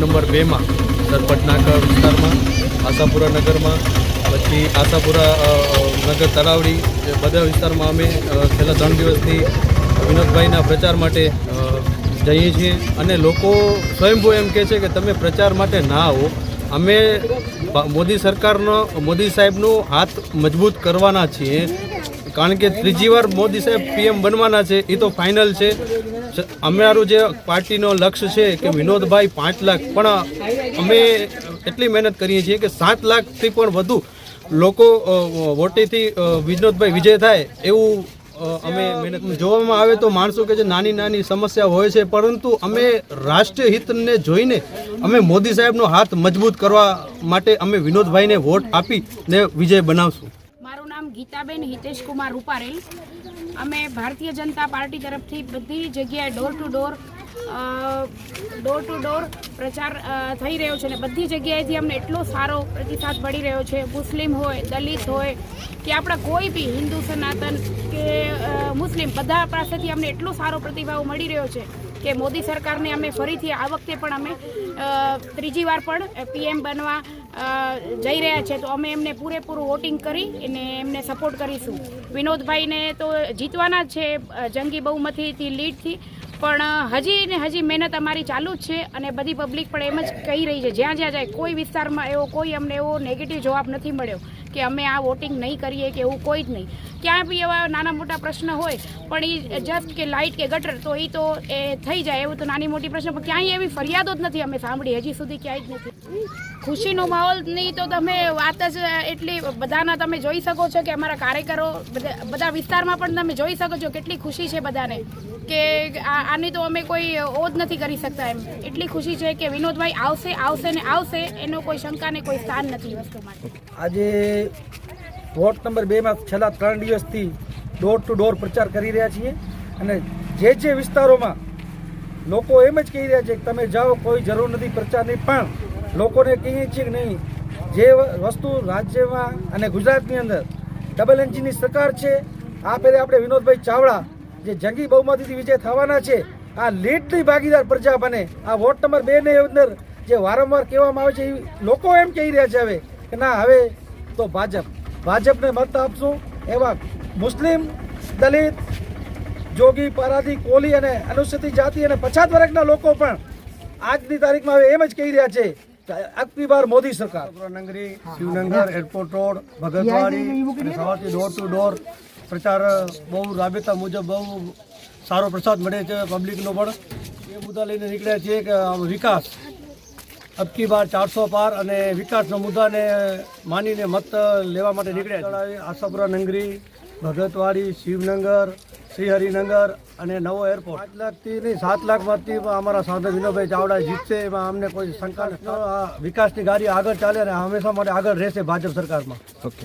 Number બેમાં સરપટ નાકા વિસ્તારમાં, આશાપુરા નગરમાં, પછી આશાપુરા નગર તલાવડી એ બધા વિસ્તારમાં અમે છેલ્લા ત્રણ દિવસથી વિનોદભાઈના પ્રચાર માટે જઈએ છીએ. અને લોકો સ્વયંભૂ એમ કહે છે કે તમે પ્રચાર માટે ના આવો. અમે મોદી સરકારનો, મોદી સાહેબનો હાથ મજબૂત કરવાના છીએ. કારણ કે ત્રીજી વાર મોદી સાહેબ પીએમ બનવાના છે એ તો ફાઇનલ છે. અમારું જે પાર્ટીનો લક્ષ્ય છે કે વિનોદભાઈ પાંચ લાખ, પણ અમે એટલી મહેનત કરીએ છીએ કે સાત લાખથી પણ વધુ લોકો વોટેથી વિનોદભાઈ વિજય થાય એવું અમે મહેનત જોવામાં આવે તો માણસો કે જે નાની નાની સમસ્યા હોય છે, પરંતુ અમે રાષ્ટ્રીય હિતને જોઈને અમે મોદી સાહેબનો હાથ મજબૂત કરવા માટે અમે વિનોદભાઈને વોટ આપી ને વિજય બનાવશું. ગીતાબેન હિતેશ કુમાર રૂપારેલ. અમે ભારતીય જનતા પાર્ટી તરફથી બધી જગ્યાએ door to door door to door પ્રચાર થઈ રહ્યો છે અને બધી જગ્યાએથી અમને એટલો સારો પ્રતિસાદ મળી રહ્યો છે. મુસ્લિમ હોય, દલિત હોય કે આપણા કોઈ બી હિન્દુ સનાતન કે મુસ્લિમ બધા પાસેથી અમને એટલો સારો પ્રતિભાવ મળી રહ્યો છે કે મોદી સરકારને અમે ફરીથી આ વખતે પણ અમે ત્રીજી વાર પણ પીએમ બનવા જઈ રહ્યા છે. તો અમે એમને પૂરેપૂરું વોટિંગ કરી અને એમને સપોર્ટ કરીશું. વિનોદભાઈને તો જીતવાના છે. જંગી બહુમતીથી લીડથી પણ હજી ને હજી મહેનત અમારી ચાલુ જ છે અને બધી પબ્લિક પણ એમ જ કહી રહી છે. જ્યાં જ્યાં જાય, કોઈ વિસ્તારમાં એવો, કોઈ અમને એવો નેગેટિવ જવાબ નથી મળ્યો. કે અમે આ વોટિંગ નહીં કરીએ કે એવું કોઈ જ નહીં. ક્યાં બી એવા નાના મોટા પ્રશ્ન હોય, પણ એ જસ્ટ કે લાઇટ કે ગટર તો એ તો એ થઈ જાય એવું તો નાની મોટી પ્રશ્ન, પણ ક્યાંય એવી ફરિયાદો જ નથી અમે સાંભળી, હજી સુધી ક્યાંય જ નથી. ખુશીનો માહોલની તો તમે વાત જ એટલી બધાના તમે જોઈ શકો છો કે અમારા કાર્યકરો બધા વિસ્તારમાં પણ તમે જોઈ શકો છો કેટલી ખુશી છે બધાને. કે આની તો અમે કોઈ ઓજ નથી કરી શકતા એમ. એટલી ખુશી છે કે વિનોદભાઈ આવશે આવશે ને આવશે, એનો કોઈ શંકા ને કોઈ સ્થાન નથી વસ્તુ આજે વોર્ડ નંબર બેમાં છેલ્લા ત્રણ દિવસથી ડોર ટુ ડોર પ્રચાર કરી રહ્યા છીએ અને જે જે વિસ્તારોમાં લોકો એમ જ કહી રહ્યા છે કે તમે જાઓ, કોઈ જરૂર નથી પ્રચારની પણ લોકોને કહીએ છીએ કે નહીં, જે વસ્તુ રાજ્યમાં અને ગુજરાતની અંદર ડબલ એન્જિનની સરકાર છે, આ પહેલે આપણે વિનોદભાઈ ચાવડા જે જંગી બહુમતીથી વિજય થવાના છે, આ લીડની ભાગીદાર પ્રજા બને, આ વોર્ડ નંબર બે ની અંદર જે વારંવાર કહેવામાં આવે છે, એ લોકો એમ કહી રહ્યા છે હવે કે ના, હવે તો ભાજપ. ભાજપને મત આપશું એવા મુસ્લિમ દલિત જોગી પરાધી કોલી અને અનુસૂચિત જાતિ અને પછાત વર્ગના લોકો પણ આજની તારીખમાં હવે એમ જ કહી રહ્યા છે કે અબકી બાર મોદી સરકાર. નગરી શિવનગર એરપોર્ટ રોડ ભગતવાડી સવારથી ડોર ટુ ડોર પ્રચાર બહુ રાબેતા મુજબ બહુ સારો પ્રસાદ મળે છે પબ્લિકનો પણ. એ મુદ્દા લઈને નીકળ્યા છીએ કે વિકાસ. અબકી બાર ચારસો પાર અને વિકાસના મુદ્દાને માનીને મત લેવા માટે નીકળ્યા છે. આશાપુરા નંગરી ભગતવાડી શિવનગર શ્રીહરિનગર અને નવો એરપોર્ટ. પાંચ લાખથી નહીં સાત લાખ મતથી અમારા સાંસદ વિનોદભાઈ ચાવડા જીતશે એમાં અમને કોઈ શંકા વિકાસની ગાડી આગળ ચાલે અને હંમેશા માટે આગળ રહેશે ભાજપ સરકારમાં. ઓકે